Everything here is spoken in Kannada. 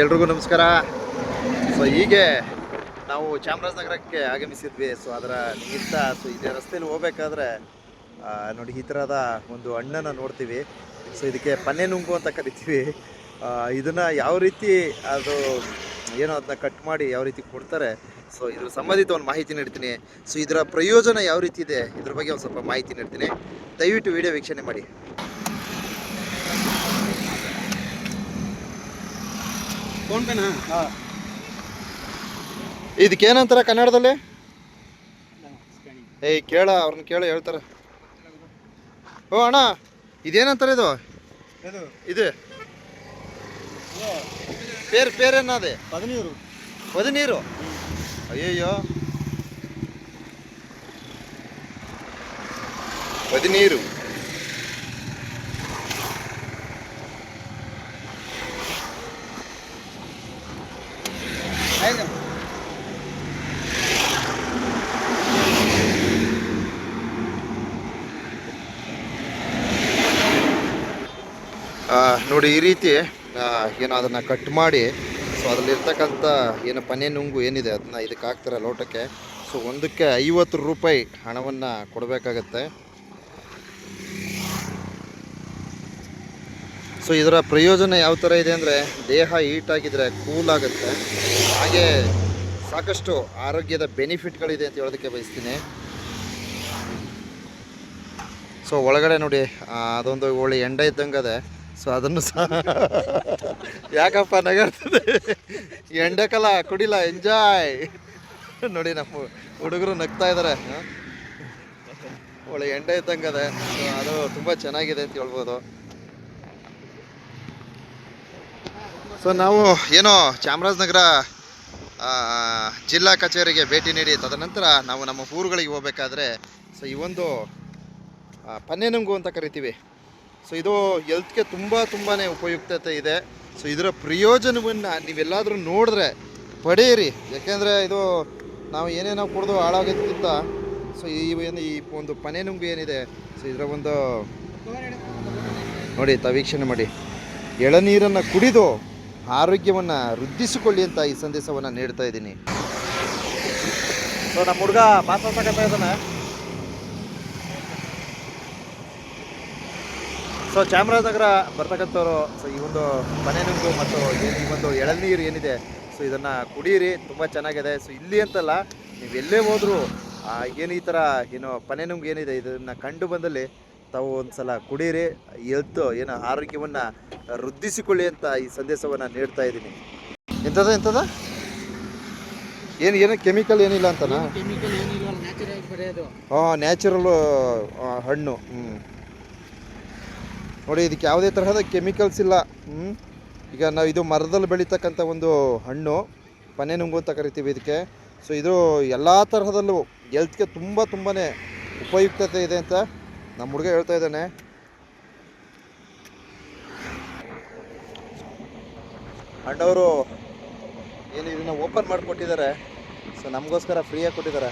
ಎಲ್ರಿಗೂ ನಮಸ್ಕಾರ. ಸೊ ಹೀಗೆ ನಾವು ಚಾಮರಾಜನಗರಕ್ಕೆ ಆಗಮಿಸಿದ್ವಿ. ಸೊ ಅದರ ನಿಮಿತ್ತ ಸೊ ಇದೇ ರಸ್ತೆಯಲ್ಲಿ ಹೋಗ್ಬೇಕಾದ್ರೆ ನೋಡಿ, ಈ ಥರದ ಒಂದು ಹಣ್ಣನ್ನು ನೋಡ್ತೀವಿ. ಸೊ ಇದಕ್ಕೆ ಪನ್ನೆ ನುಂಗು ಅಂತ ಕರಿತೀವಿ. ಇದನ್ನು ಯಾವ ರೀತಿ ಅದು ಏನೋ ಅದನ್ನ ಕಟ್ ಮಾಡಿ ಯಾವ ರೀತಿ ಕೊಡ್ತಾರೆ ಸೊ ಇದ್ರ ಸಂಬಂಧಿತ ಒಂದು ಮಾಹಿತಿ ನೀಡ್ತೀನಿ. ಸೊ ಇದರ ಪ್ರಯೋಜನ ಯಾವ ರೀತಿ ಇದೆ, ಇದ್ರ ಬಗ್ಗೆ ಒಂದು ಸ್ವಲ್ಪ ಮಾಹಿತಿ ನೀಡ್ತೀನಿ. ದಯವಿಟ್ಟು ವಿಡಿಯೋ ವೀಕ್ಷಣೆ ಮಾಡಿ. ಫೋನ್ ಪೇನಾ ಇದಕ್ಕೇನಂತಾರ ಕನ್ನಡದಲ್ಲಿ? ಏಯ್ ಕೇಳ ಅವ್ರನ್ನ ಕೇಳ ಹೇಳ್ತಾರೆ. ಓ ಅಣ್ಣ ಇದೇನಂತಾರೆ ಇದು? ಇದು. ಪೇರು ಪೇರ್ ಪೇರೇನದೆ ಪದನೀರು. ಪದನೀರು? ಅಯ್ಯಯ್ಯೋ. ಪದಿನೀರು. ನೋಡಿ, ಈ ರೀತಿ ಏನು ಅದನ್ನು ಕಟ್ ಮಾಡಿ ಸೊ ಅದರಲ್ಲಿರ್ತಕ್ಕಂಥ ಏನು ಪನೆ ನುಂಗು ಏನಿದೆ, ಅದನ್ನ ಇದಕ್ಕೆ ಹಾಕ್ತಾರೆ ಲೋಟಕ್ಕೆ ಸೊ ಒಂದಕ್ಕೆ ಐವತ್ತು ರೂಪಾಯಿ ಹಣವನ್ನು ಕೊಡಬೇಕಾಗತ್ತೆ. ಸೊ ಇದರ ಪ್ರಯೋಜನ ಯಾವ ಥರ ಇದೆ ಅಂದರೆ ದೇಹ ಹೀಟ್ ಆಗಿದ್ರೆ ಕೂಲ್ ಆಗುತ್ತೆ. ಹಾಗೆ ಸಾಕಷ್ಟು ಆರೋಗ್ಯದ ಬೆನಿಫಿಟ್ಗಳಿದೆ ಅಂತ ಹೇಳೋದಕ್ಕೆ ಬಯಸ್ತೀನಿ. ಸೊ ಒಳಗಡೆ ನೋಡಿ ಅದೊಂದು ಒಳ್ಳೆ ಎಂಡ ಇದ್ದಂಗೆ ಅದೇ ಸೊ ಅದನ್ನು ಸಹ ಯಾಕಪ್ಪ ನಗರ್ತದೆ ಎಂಡಕಲ್ಲ ಕುಡಿಲ್ಲ ಎಂಜಾಯ್. ನೋಡಿ ನಮ್ಮ ಹುಡುಗರು ನಗ್ತಾ ಇದ್ದಾರೆ. ಒಳ್ಳೆ ಎಂಡ ಇದ್ದಂಗೆ ಅದೇ ಸೊ ಅದು ತುಂಬ ಚೆನ್ನಾಗಿದೆ ಅಂತ ಹೇಳ್ಬೋದು. ಸೊ ನಾವು, ಏನೋ ಚಾಮರಾಜನಗರ ಜಿಲ್ಲಾ ಕಚೇರಿಗೆ ಭೇಟಿ ನೀಡಿ, ತದನಂತರ ನಾವು ನಮ್ಮ ಊರುಗಳಿಗೆ ಹೋಗ್ಬೇಕಾದ್ರೆ ಸೊ ಈ ಒಂದು ಪನ್ನೆನಂಗು ಅಂತ ಕರಿತೀವಿ. ಸೊ ಇದು ಹೆಲ್ತ್ಗೆ ತುಂಬ ತುಂಬಾ ಉಪಯುಕ್ತತೆ ಇದೆ. ಸೊ ಇದರ ಪ್ರಯೋಜನವನ್ನು ನೀವೆಲ್ಲಾದರೂ ನೋಡಿದ್ರೆ ಪಡೆಯಿರಿ. ಯಾಕೆಂದರೆ ಇದು ನಾವು ಏನೇನೋ ಕುಡಿದು ಹಾಳಾಗೋದಕ್ಕಿಂತ ಸೊ ಈ ಏನು ಈ ಒಂದು ಪನೆನುಂಗು ಏನಿದೆ ಸೊ ಇದರ ಒಂದು, ನೋಡಿ, ತವೀಕ್ಷಣೆ ವೀಕ್ಷಣೆ ಮಾಡಿ. ಎಳನೀರನ್ನು ಕುಡಿದು ಆರೋಗ್ಯವನ್ನು ವೃದ್ಧಿಸಿಕೊಳ್ಳಿ ಅಂತ ಈ ಸಂದೇಶವನ್ನು ನೀಡ್ತಾ ಇದ್ದೀನಿ. ಸೊ, ನಮ್ಮ ಹುಡುಗ ಮಾತಾಡ್ತಕ್ಕಂಥ ಇದ್ದಾನೆ ಸೊ, ಚಾಮರಾಜನಗರ ಬರ್ತಕ್ಕಂಥವ್ರು, ಸೊ, ಈ ಒಂದು ಮನೆ ಮನೆನುಂಗು ಮತ್ತು ಈ ಒಂದು ಎಳನೀರು ಏನಿದೆ, ಸೊ, ಇದನ್ನು ಕುಡಿಯಿರಿ ತುಂಬ ಚೆನ್ನಾಗಿದೆ. ಸೊ, ಇಲ್ಲಿ ಅಂತಲ್ಲ ನೀವು ಎಲ್ಲೇ ಹೋದರೂ ಏನು ಈ ಥರ ಏನು ಪನೆನುಂಗು ಏನಿದೆ, ಇದನ್ನು ಕಂಡು ಬಂದಲ್ಲಿ ತಾವು ಒಂದು ಸಲ ಕುಡೀರಿ ಎಲ್ತ್ ಏನು ಆರೋಗ್ಯವನ್ನು ವೃದ್ಧಿಸಿಕೊಳ್ಳಿ ಅಂತ ಈ ಸಂದೇಶವನ್ನು ನೀಡ್ತಾ ಇದ್ದೀನಿ. ಎಂಥದ ಎಂಥದ ಏನು ಏನು ಕೆಮಿಕಲ್ ಏನಿಲ್ಲ ಅಂತನಾ? ಕೆಮಿಕಲ್ ಏನಿಲ್ಲ ನ್ಯಾಚುರಲ್ ಬರೆಯೋದು. ಹಾಂ ನ್ಯಾಚುರಲ್ಲು ಹಣ್ಣು ಹ್ಞೂ ನೋಡಿ ಇದಕ್ಕೆ ಯಾವುದೇ ತರಹದ ಕೆಮಿಕಲ್ಸ್ ಇಲ್ಲ ಹ್ಞೂ ಈಗ ನಾವು ಇದು ಮರದಲ್ಲಿ ಬೆಳೀತಕ್ಕಂಥ ಒಂದು ಹಣ್ಣು ಪನೆ ನುಂಗು ಅಂತ ಕರಿತೀವಿ ಇದಕ್ಕೆ. ಸೊ ಇದು ಎಲ್ಲ ತರಹದಲ್ಲೂ ಹೆಲ್ತ್ಗೆ ತುಂಬ ತುಂಬಾ ಉಪಯುಕ್ತತೆ ಇದೆ ಅಂತ ನಮ್ಮ ಹುಡುಗ ಹೇಳ್ತಾ ಇದ್ದಾನೆ. ಅಣ್ಣವರು ಏನು ಇದನ್ನ ಓಪನ್ ಮಾಡಿಕೊಟ್ಟಿದ್ದಾರೆ. ಸೊ ನಮಗೋಸ್ಕರ ಫ್ರೀಯಾಗಿ ಕೊಟ್ಟಿದ್ದಾರೆ.